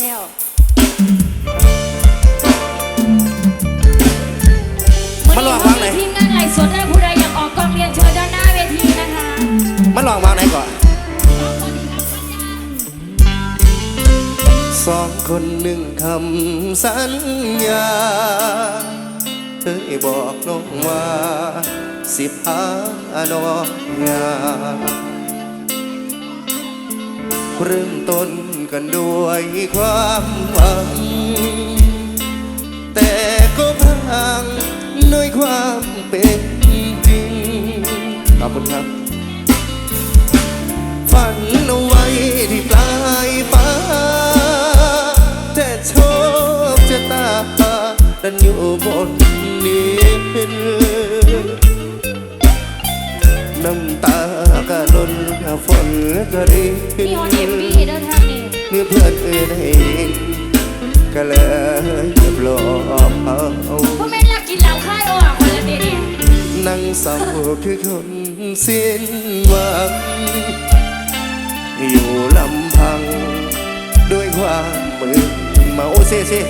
แล้วมันลองวางไหนทีมงานไหลฟ์สดได้ผู้ใดอยากออกกองเรียนเชิญด้านหน้าเวทีนะคะมันลองวางไหนก่อนสองคนหนึ่งคำสัญญาเคยบอกน้องว่าสิพาน้องงาน เริ่มต้นกันด้วยความหวัง แต่ก็พังด้วยความเป็นจริง ขอบคุณครับ ฝันเอาไว้ที่ปลายฟ้า แต่โชคชะตาดันอยู่บนนี้น้ ฝนก็ริมีฮอนเอ็มวีเด้อท่านนี่เมื่อเพื่อนเอ่ยได้ยินก็เลยปลอบเอาพ่อแม่รักกินเหล้าค่ายออกคนละเดียวนี่นั่งเศร้าคือคนสิ้นหวัง อยู่ลำพัง ด้วยความมือเมาเซ่เซ่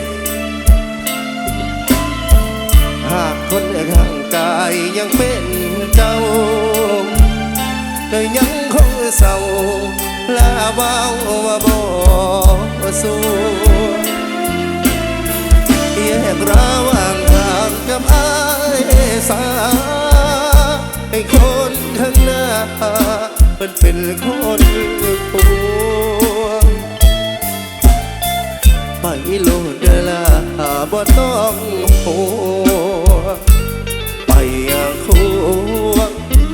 หากคนข้างกายยังเป็นเจ้า เบาว่าบ่สู้แยกระหว่างทางกับอายสาให้คนข้างหน้ามันเป็นคนปวงไปโลดเดลาบ่ต้องห่วไปอย่างคู่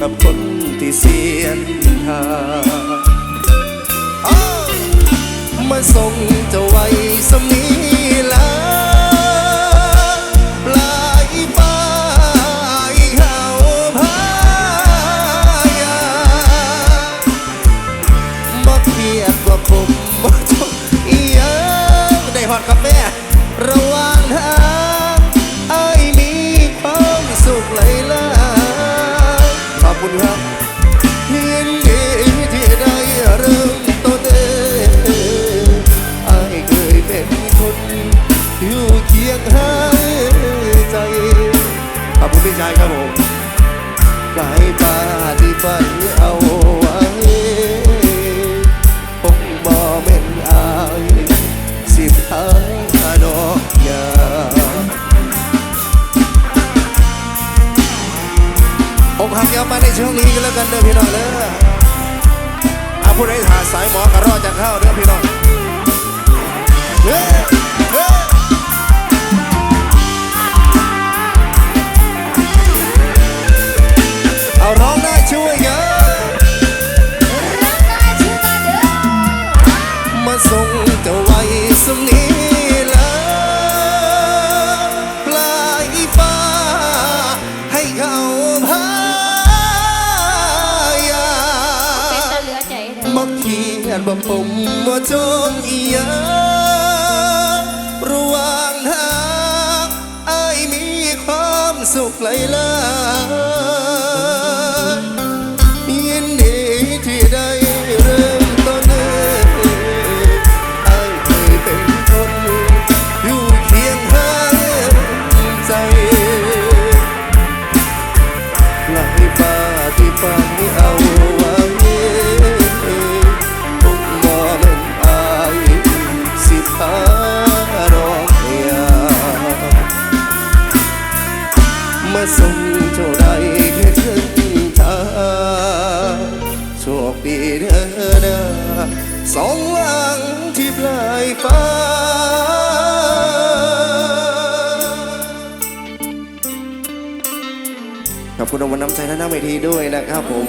กับคนที่เสียนทาง คุณครับยินดีที่ได้เริ่มต้นเองไอ้เคยเป็นคนอยู่เคียงข้างใจขอบคุณพี่ชายครับผมกายต ช่วงนี้ก็แล้วกันเด้อพี่น้องเด้ออาผู้ใดหาสายหมอกระรอจากเข้าเด้อพี่น้อง ขียนบ่ผมบ่จงอียังระหว่างทางไอ้มีความสุขหลยล้า คดีเด้อเด้อสองหลังที่ปลายฟ้า ขอบคุณรางวัลน้ำใจและหน้าเวทีด้วยนะครับผม